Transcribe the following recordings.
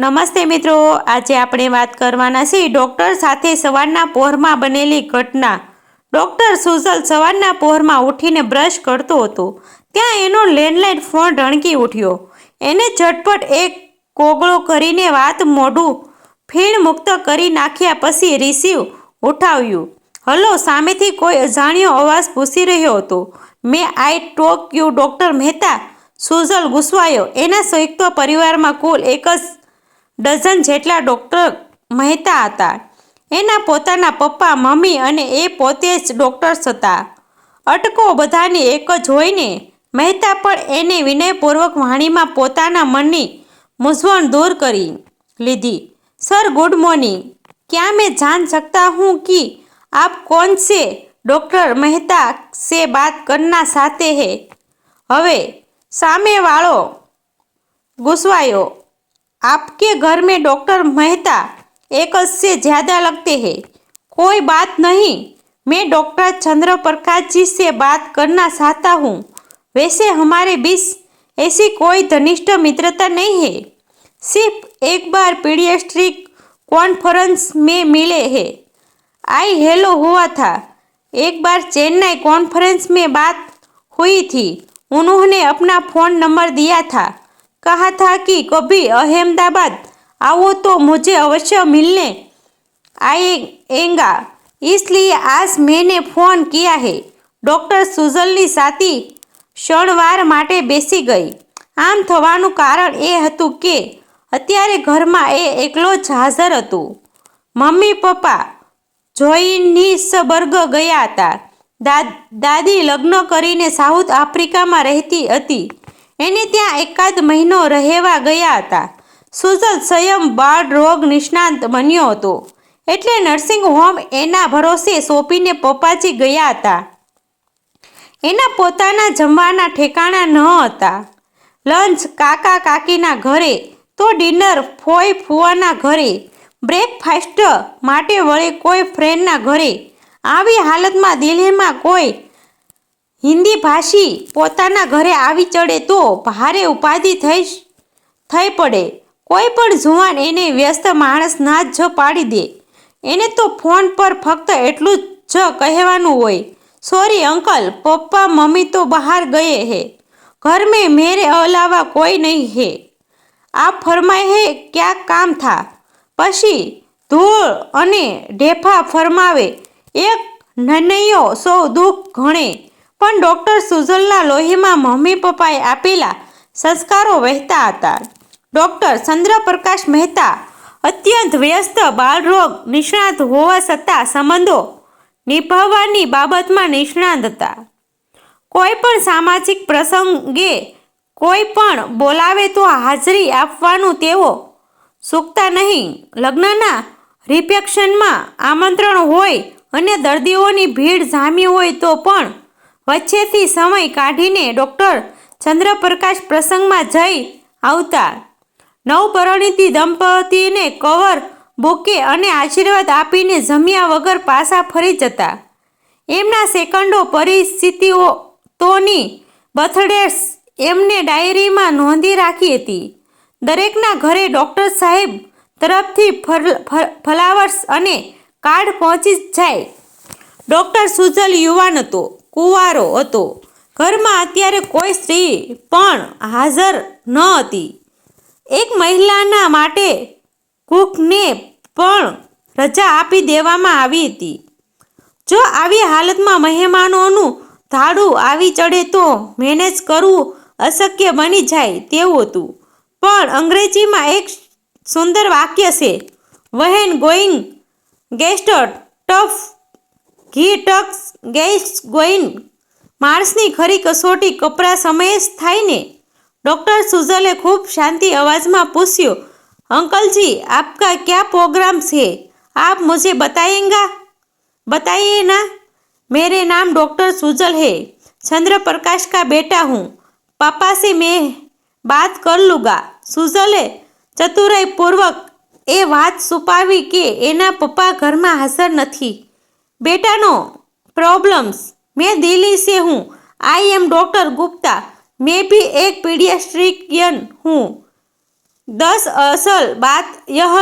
નમસ્તે મિત્રો, આજે આપણે વાત કરવાના છીએ ડૉક્ટર સાથે સવારના પહોરમાં બનેલી ઘટના. ડૉક્ટર સુઝલ સવારના પહોરમાં ઉઠીને બ્રશ કરતો હતો. ત્યાં એનો લેન્ડલાઇન ફોન રણકી ઉઠ્યો. એને ઝટપટ એક કોગળો કરીને વાત મોઢું ફીણ મુક્ત કરી નાખ્યા પછી રિસીવ ઉઠાવ્યું. હલો, સામેથી કોઈ અજાણ્યો અવાજ પૂછી રહ્યો હતો. મેં I talk you doctor Mehta સુઝલ ગુસ્વાયો. એના સંયુક્ત પરિવારમાં કુલ એક જ ડઝન જેટલા ડૉક્ટર મહેતા હતા. એના પોતાના પપ્પા, મમ્મી અને એ પોતે જ ડૉક્ટર્સ હતા. અટકો બધાની એક જ હોઈને મહેતા પણ એને વિનયપૂર્વક વાણીમાં પોતાના મનની મૂંઝવણ દૂર કરી લીધી. Sir, good morning. ક્યાં મેં જાન શકતા હું કે આપ કોણ છે? ડૉક્ટર મહેતા સે બાત કરના સાથે હે. હવે સામેવાળો ગુસવાયો. आपके घर में डॉक्टर मेहता एक से ज़्यादा लगते हैं। कोई बात नहीं, मैं डॉक्टर चंद्र प्रकाश जी से बात करना चाहता हूँ। वैसे हमारे बीच ऐसी कोई घनिष्ठ मित्रता नहीं है। सिर्फ़ एक बार पीडियाट्रिक कॉन्फ्रेंस में मिले हैं। आई हेलो हुआ था। एक बार चेन्नई कॉन्फ्रेंस में बात हुई थी। उन्होंने अपना फ़ोन नंबर दिया था। कहा था कि कभी अहमदाबाद आओ तो मुझे अवश्य मिलने आएगा इसलिए आज मैंने फ़ोन किया है ડૉક્ટર સુઝલની સાથી ક્ષણવાર માટે બેસી ગઈ આમ થવાનું કારણ એ હતું કે અત્યારે ઘરમાં એ એકલો જ હાજર હતું મમ્મી પપ્પા જોઇનિસબર્ગ ગયા હતા દા- દાદી લગ્ન કરીને સાઉથ આફ્રિકામાં રહેતી હતી એને ત્યાં એકાદ મહિનો રહેવા ગયા હતા. સુજલ સ્વયં બાળ રોગ નિષ્ણાંત બન્યો હતો. એટલે નર્સિંગ હોમ એના ભરોસે સોંપીને પપ્પાજી ગયા હતા. એના પોતાના જમવાના ઠેકાણા ન હતા. લંચ કાકા કાકીના ઘરે તો ડિનર ફોઈ ફુવાના ઘરે. બ્રેકફાસ્ટ માટે વળી કોઈ ફ્રેન્ડના ઘરે. આવી હાલતમાં દિલ્હીમાં કોઈ હિન્દી ભાષી પોતાના ઘરે આવી ચડે તો ભારે ઉપાધિ થઈ થઈ પડે. કોઈ પણ જુવાન એને વ્યસ્ત માણસ ના જ પાડી દે. એને તો ફોન પર ફક્ત એટલું જ કહેવાનું હોય, સોરી અંકલ, પપ્પા, મમ્મી તો બહાર ગયે હે. ઘર મેં મેરે અલાવા કોઈ નહીં હે. આ ફરમાય હે ક્યાં કામ થા? પછી ધૂળ અને ઢેફા ફરમાવે, એક નનૈયો સૌ દુઃખ ઘણે. પણ ડૉક્ટર સુઝલના લોહીમાં મમ્મી પપ્પાએ આપેલા સંસ્કારો વહેતા હતા. ડૉક્ટર ચંદ્રપ્રકાશ મહેતા અત્યંત વ્યસ્ત, બાળરોગ નિષ્ણાત હોવા છતાં સંબંધો નિભાવવાની બાબતમાં નિષ્ણાત હતા. કોઈ પણ સામાજિક પ્રસંગે કોઈ પણ બોલાવે તો હાજરી આપવાનું તેઓ ચૂકતા નહીં. લગ્નના રિસેપ્શનમાં આમંત્રણ હોય અને દર્દીઓની ભીડ જામી હોય તો પણ વચ્ચેથી સમય કાઢીને ડૉક્ટર ચંદ્રપ્રકાશ પ્રસંગમાં જઈ આવતા. નવપરણીતી દંપતીને કવર બોકે અને આશીર્વાદ આપીને જમ્યા વગર પાછા ફરી જતા. એમના સેકન્ડો તોની બર્થડેસ એમને ડાયરીમાં નોંધી રાખી હતી. દરેકના ઘરે ડૉક્ટર સાહેબ તરફથી ફ્લાવર્સ અને કાર્ડ પહોંચી જાય. ડૉક્ટર સુજલ યુવાન હતો. કુંવારો હતો. ઘરમાં અત્યારે કોઈ સ્ત્રી પણ હાજર ન હતી. એક મહિલાના માટે કુકને પણ રજા આપી દેવામાં આવી હતી. જો આવી હાલતમાં મહેમાનોનું ધાડું આવી ચડે તો મેનેજ કરવું અશક્ય બની જાય તેવું હતું. પણ અંગ્રેજીમાં એક સુંદર વાક્ય છે, વહેન ગોઈંગ ગેસ્ટ ટફ ઘી ટક્સ ગેસ ગોઈન માણસની ખરી કસોટી કપરા સમયે જ થાય ને ડૉક્ટર સુઝલે ખૂબ શાંતિ અવાજમાં પૂછ્યું અંકલજી આપકા ક્યા પ્રોગ્રામ છે आप मुझे बताएँगा बताइए ना मेरे नाम डॉक्टर सुजल है चंद्र प्रकाश का बेटा हूँ पापा से मैं बात कर लूँगा સુજલે ચતુરાઈપૂર્વક એ વાત છુપાવી કે એના પપ્પા ઘરમાં હાજર નથી બેટાનો प्रॉब्लम्स मैं दिल्ली से हूँ आई एम डॉक्टर गुप्ता मैं भी एक पीडियाट्रिशियन हूँ दस असल बात यह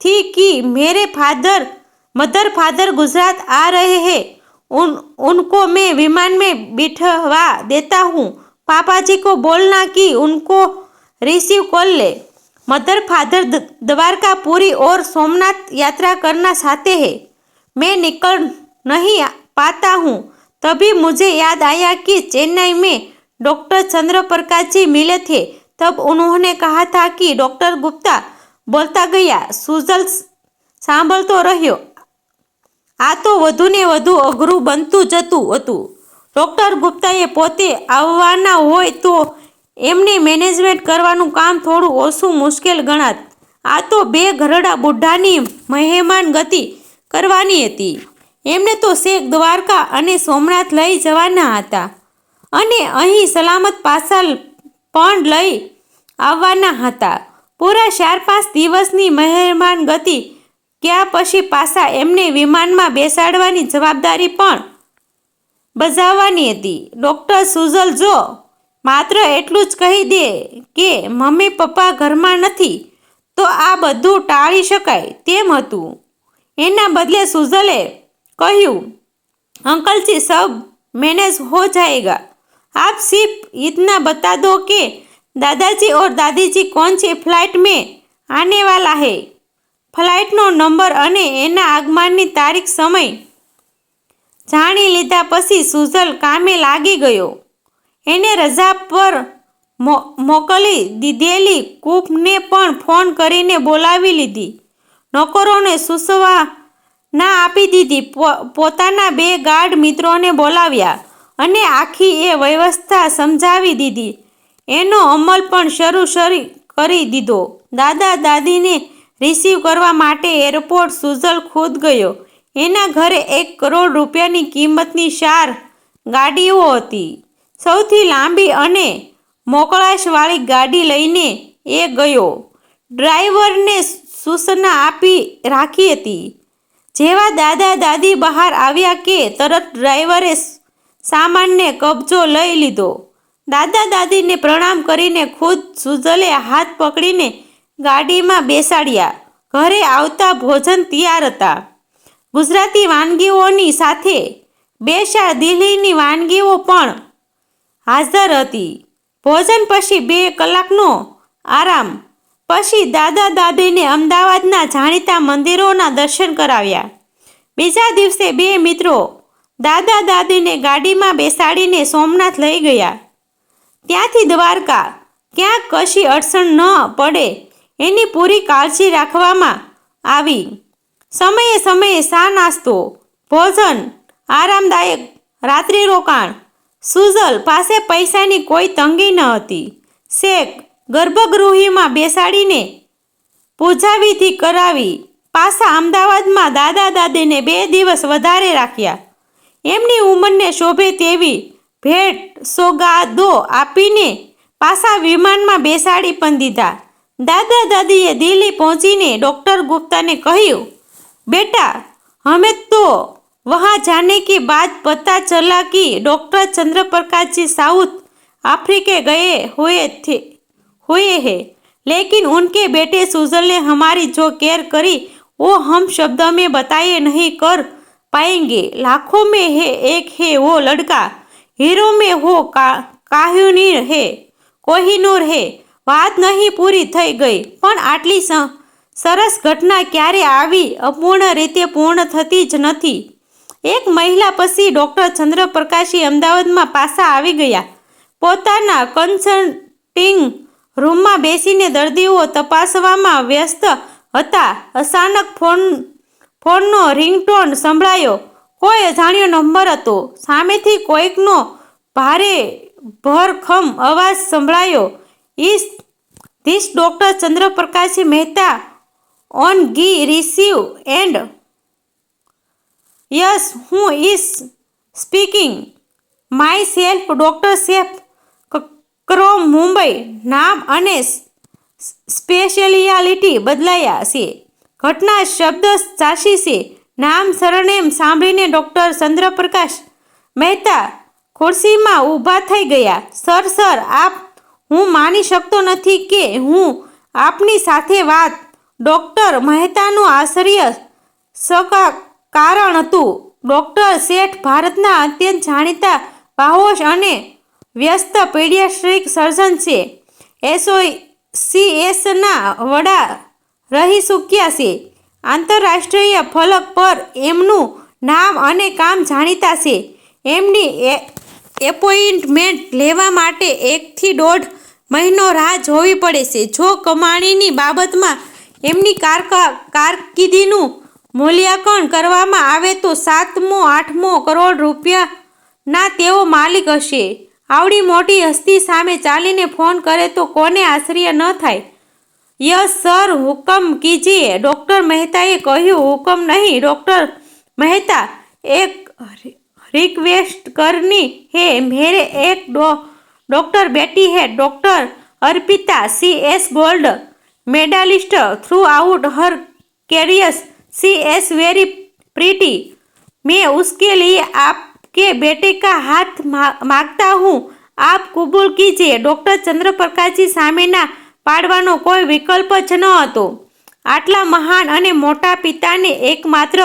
थी कि मेरे फादर मदर फादर गुजरात आ रहे हैं उन उनको मैं विमान में बिठवा देता हूँ पापा जी को बोलना कि उनको रिसीव कर ले मदर फादर द- द्वारकापुरी और सोमनाथ यात्रा करना चाहते हैं मैं निकल नहीं आ- पाता हूँ तभी मुझे याद आया कि चेन्नई में डॉक्टर चंद्र प्रकाश जी मिले थे तब उन्होंने कहा था कि डॉक्टर गुप्ता बोलता गया सुजल સાંભળતો રહ્યો આ તો વધુને વધુ અઘરું બનતું જતું હતું ડૉક્ટર ગુપ્તાએ પોતે આવવાના હોય તો એમને મેનેજમેન્ટ કરવાનું કામ થોડું ઓછું મુશ્કેલ ગણાત આ તો બે ઘરડા બુઢાની મહેમાન ગતિ કરવાની હતી. એમને તો શેખ દ્વારકા અને સોમનાથ લઈ જવાના હતા અને અહીં સલામત પાછા પણ લઈ આવવાના હતા. પૂરા ચાર પાંચ દિવસની મહેમાન ગતિ ક્યાં પછી પાછા એમને વિમાનમાં બેસાડવાની જવાબદારી પણ બજાવવાની હતી. ડૉક્ટર સુઝલ જો માત્ર એટલું જ કહી દે કે મમ્મી પપ્પા ઘરમાં નથી, તો આ બધું ટાળી શકાય તેમ હતું. એના બદલે સુઝલે કહ્યું अंकल जी सब मैनेज हो जाएगा आप सिर्फ इतना बता दो कि दादाजी और दादी जी कौन सी फ्लाइट में आने वाला है ફ્લાઇટનો નંબર અને એના આગમનની તારીખ સમય જાણી લીધા પછી સુઝલ કામે લાગી ગયો એને રજા પર મો- મોકલી દીધેલી કૂપને પણ ફોન કરીને બોલાવી લીધી નોકરોને સૂસવા ના આપી દીધી. પોતાના બે ગાર્ડ મિત્રોને બોલાવ્યા અને આખી એ વ્યવસ્થા સમજાવી દીધી. એનો અમલ પણ શરૂ શરૂ કરી દીધો. દાદા દાદીને રિસીવ કરવા માટે એરપોર્ટ સુઝલ ખુદ ગયો. એના ઘરે એક કરોડ રૂપિયાની કિંમતની શાર ગાડીઓ હતી. સૌથી લાંબી અને મોકળાશવાળી ગાડી લઈને એ ગયો. ડ્રાઈવરને સૂચના આપી રાખી હતી. જેવા દાદા દાદી બહાર આવ્યા કે તરત ડ્રાઈવરે સામાનને કબજો લઈ લીધો. દાદા દાદીને પ્રણામ કરીને ખુદ સુજલે હાથ પકડીને ગાડીમાં બેસાડ્યા. ઘરે આવતા ભોજન તૈયાર હતા. ગુજરાતી વાનગીઓની સાથે બે ચાર દિલ્હીની વાનગીઓ પણ હાજર હતી. ભોજન પછી બે કલાકનો આરામ પછી દાદા દાદીને અમદાવાદના જાણીતા મંદિરોના દર્શન કરાવ્યા. બીજા દિવસે બે મિત્રો દાદા દાદીને ગાડીમાં બેસાડીને સોમનાથ લઈ ગયા. ત્યાંથી દ્વારકા ક્યાંક કશી અડચણ ન પડે એની પૂરી કાળજી રાખવામાં આવી. સમયે સમયે શા નાસ્તો, ભોજન, આરામદાયક રાત્રિ રોકાણ સુઝલ પાસે પૈસાની કોઈ તંગી ન હતી. શેખ ગર્ભગૃહીમાં બેસાડીને પૂજાવિધિ કરાવી પાછા અમદાવાદમાં દાદા દાદીને બે દિવસ વધારે રાખ્યા. એમની ઉંમરને શોભે તેવી ભેટ સોગાદો આપીને પાછા વિમાનમાં બેસાડી પણ દીધા. દાદા દાદીએ દિલ્હી પહોંચીને ડૉક્ટર ગુપ્તાને કહ્યું, બેટા હમે તો વહા જાને કી બાદ પતા ચલા કી ડૉક્ટર ચંદ્રપ્રકાશજી સાઉથ આફ્રિકે ગયે હોય થે हुए हैं लेकिन उनके बेटे सुजल ने हमारी जो केयर करी वो हम शब्द में बताए नहीं कर पाएंगे लाखों में है एक है वो लड़का हीरो में हो का કાહ્યુનીર હે કોહિનૂર હે વાત નહીં પૂરી થઈ ગઈ પણ આટલી સ- સરસ ઘટના ક્યારે આવી અપૂર્ણ રીતે પૂર્ણ થતી જ નથી એક મહિલા પછી ડૉક્ટર ચંદ્રપ્રકાશી અમદાવાદમાં પાછા આવી ગયા પોતાના કન્સલ્ટિંગ રૂમમાં બેસીને દર્દીઓ તપાસવામાં વ્યસ્ત હતા. અચાનક ફોન, ફોનનો રિંગટોન સંભળાયો. કોઈ અજાણ્યો નંબર હતો. સામેથી કોઈકનો ભારે ભરખમ અવાજ સંભળાયો. Is this doctor Chandraprakash Mehta on ગી રિસીવ એન્ડ યસ, હું is speaking myself doctor સેફ ક્રોમ મુંબઈ નામ અને સ્પેશિયાલિટી બદલાયા છે. ઘટના શબ્દ સાચી છે. નામ સરનેમ સાંભળીને ડૉક્ટર ચંદ્રપ્રકાશ મહેતા ખુરશીમાં ઊભા થઈ ગયા. સર સર, આપ, હું માની શકતો નથી કે હું આપની સાથે વાત ડૉક્ટર મહેતાનું આશ્ચર્ય સકા, કારણ હતું. ડૉક્ટર શેઠ ભારતના અત્યંત જાણીતા બાહોશ અને વ્યસ્ત પીડિયાસ્ટ્રિક સર્જન છે. એસોસિએશનના વડા રહી ચૂક્યા છે. આંતરરાષ્ટ્રીય ફલક પર એમનું નામ અને કામ જાણીતા છે. એમની એપોઇન્ટમેન્ટ લેવા માટે એકથી દોઢ મહિનો રાહ જોવી પડે છે. જો કમાણીની બાબતમાં એમની કારકા, કારકિર્દીનું મૂલ્યાંકન કરવામાં આવે તો સાતમો, આઠમો કરોડ રૂપિયાના તેઓ માલિક હશે. આવડી મોટી હસ્તી સામે ચાલીને ફોન કરે તો કોને આશ્ચર્ય ન થાય યસ સર હુકમ કીજીએ ડૉક્ટર મહેતાએ કહ્યું હુકમ નહીં ડૉક્ટર મહેતા એક रिक्वेस्ट करनी है मेरे एक डॉ डॉक्टर बेटी है doctor Arpita she's gold medalist throughout her career she's very pretty मैं उसके लिए आपके કે બેટે કા હાથ માગતા હું? આપ કબૂલ કીજીએ ડૉક્ટર ચંદ્રપ્રકાશજી સામેના પાડવાનો કોઈ વિકલ્પ જ ન હતો. આટલા મહાન અને મોટા પિતાને એકમાત્ર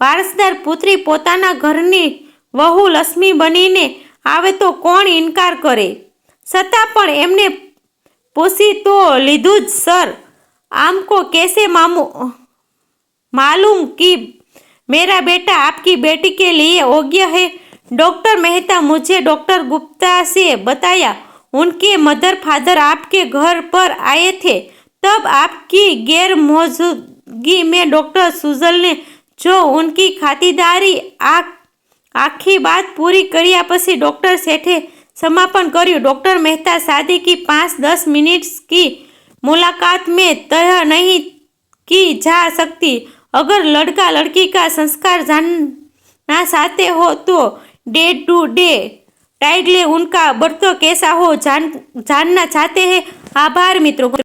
વારસદાર પુત્રી પોતાના ઘરની વહુ લક્ષ્મી બનીને આવે તો કોણ ઇનકાર કરે? છતાં પણ એમને પૂછી તો લીધું જ, સર, આમ કો કેસે મામુ, માલુમ કી, મેરા બેટા આપકી બેટી કે લીએ યોગ્ય હૈ? डॉक्टर मेहता मुझे डॉक्टर गुप्ता से बताया उनके मदर फादर आपके घर पर आए थे तब आपकी गैर मौजूदगी में डॉक्टर सुजल ने जो उनकी खातिरदारी आ આખી બાત પૂરી કર્યા પછી ડૉક્ટર શેઠે સમાપન કર્યું डॉक्टर मेहता शादी की पाँच दस मिनट की मुलाकात में तय नहीं की जा सकती अगर लड़का लड़की का संस्कार जानना चाहते हो तो डे टू डे टाइडले उनका बर्तो कैसा हो जान जानना चाहते हैं आभार मित्रों